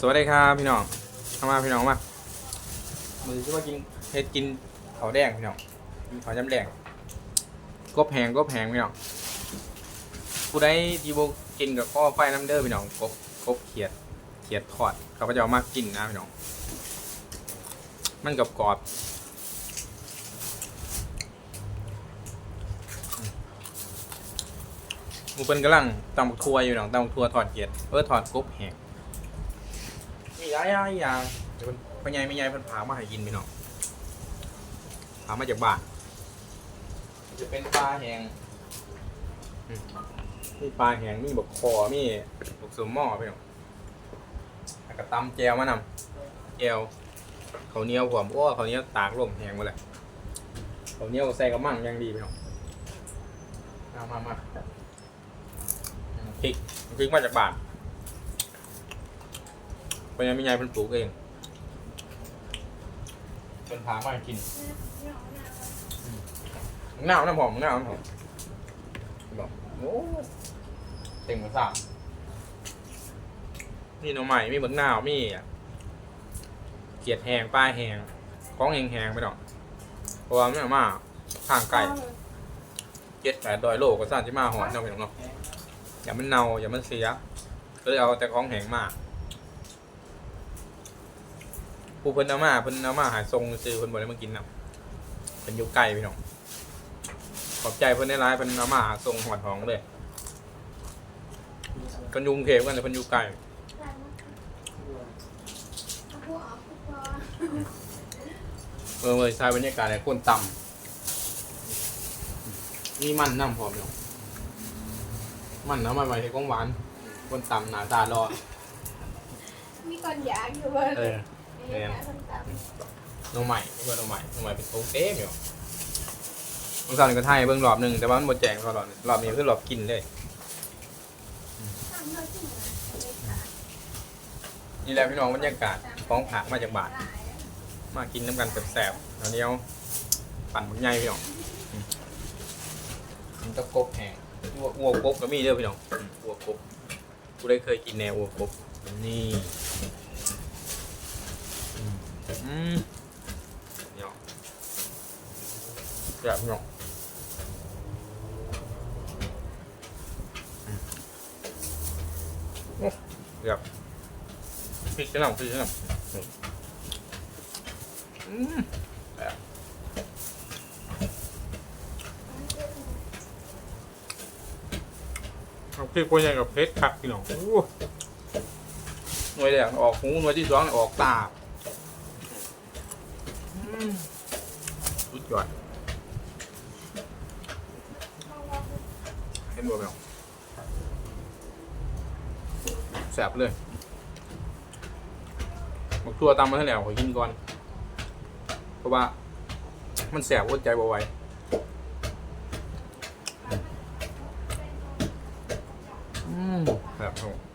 สวัสดีครับพี่น้องเข้ามาพี่น้องมามือที่อว่ากินเฮ็ดกินเขาวแดงพี่น้องกินเขาจำแดงกบแหงกบแหงพี่น้องผู้ใดที่บกินกับข้อไฟน้ำเด้อพี่น้องกบกบเขียดเขียดทอดเขาก็จะเอามากินนะพี่น้อง มันกับกรอบหมูเป็นกำลังตำบักทัวอยู่น้องตำบักทัวทอดเขียดเออทอดกบแหง มีหลายอย่างอีกอย่างเดี๋ยวเพิ่นพ่อใหญ่แม่ใหญ่เพิ่นพามาให้กินพี่น้องพามาจากบ้าน จะเป็นปลาแห้งอืมมีปลาแห้งมีบกคอมีบกสมหม้อพี่น้องแล้วก็ตำแจวมานำแจวข้าวเหนียวผมโอ้ข้าวเหนียวตากลมแห้งหมาเลยข้าวเหนียวใส่กระมังอยังดีพี่น้องมามามาพริกพริกมาจากบ้าน เพราะยังไม่ยายเพิ่นปลูกเองเพิ่นพามากินหน้าวน้ำหอมหน้าวน้ำหอมบอกโอ้เต็งมาสามนี่หน่อใหม่มีเบักหน้าวมีเกียดแหงป้ายแหงของแหงแหงไปหรอกเพราะว่าไมันเอามาทางไก่เจ็ดแปดดอยโลก็สั่นที่มาหอนเนาะพี่น้องเนาะอย่ามันเน่าอย่ามันเสียก็เลยเอาแต่ของแหงมาก ผู้เพิ่นเอามาเพิ่นเอามาหาทรงซื้อเพิ่นบ่ได้มากินนำเพิ่นอยู่ไกลพี่น้องขอบใจเพิ่นได้หลายเพิ่นเอามาหาทรงหอดหองเลยกันอยุงเทพกันแต่เพิ่นอยู่ไกลเออเว้ยใช้บรรยากาศในคนต่ำมีมันน้ำพร้อมเนาะมันน้ำมันไว้ให้ของหวาน คนต่ำหน้าตารอมีก่อนอยากอยู่เบิร์เออ มีอยากส้มตำน้องใหม่เพื่อนน้องใหม่น้องใหม่เป็นโต๊ะเต็มอยู่บางครั้งก็ไทยเบิ่งรอบหนึ่งแต่ว่ามันบ่แจงตลอดรอบนี้คือรอบกินเลยนี่แหละพี่น้องบรรยากาศของผักมาจากบาท มากินน้ำกันแสบๆตอนนี้เอาปั่นบักใหญ่พี่น้องอืมมันตะกบแห้งอ้วกอ้วกกบก็มีเด้อพี่น้องอืมอ้วกกบกูได้เคยกินแนวอ้วกกบนี่ มเนาะแบบพี่น้องเกือบพริกกระหน่ำพริกกระหน่ำอืมแบบเอาพริกตัวใหญ่กับเพชรคักพี่น้องโอ้หน่วยแรกออกหูหน่วยที่สองออกตา สุดยอดเห็นบ่พี่น้องแสบเลยบักตัวตำมาให้แล้วขอกินก่อน เพราะว่า มันแสบอดใจบ่ไหวอืมแบบครับ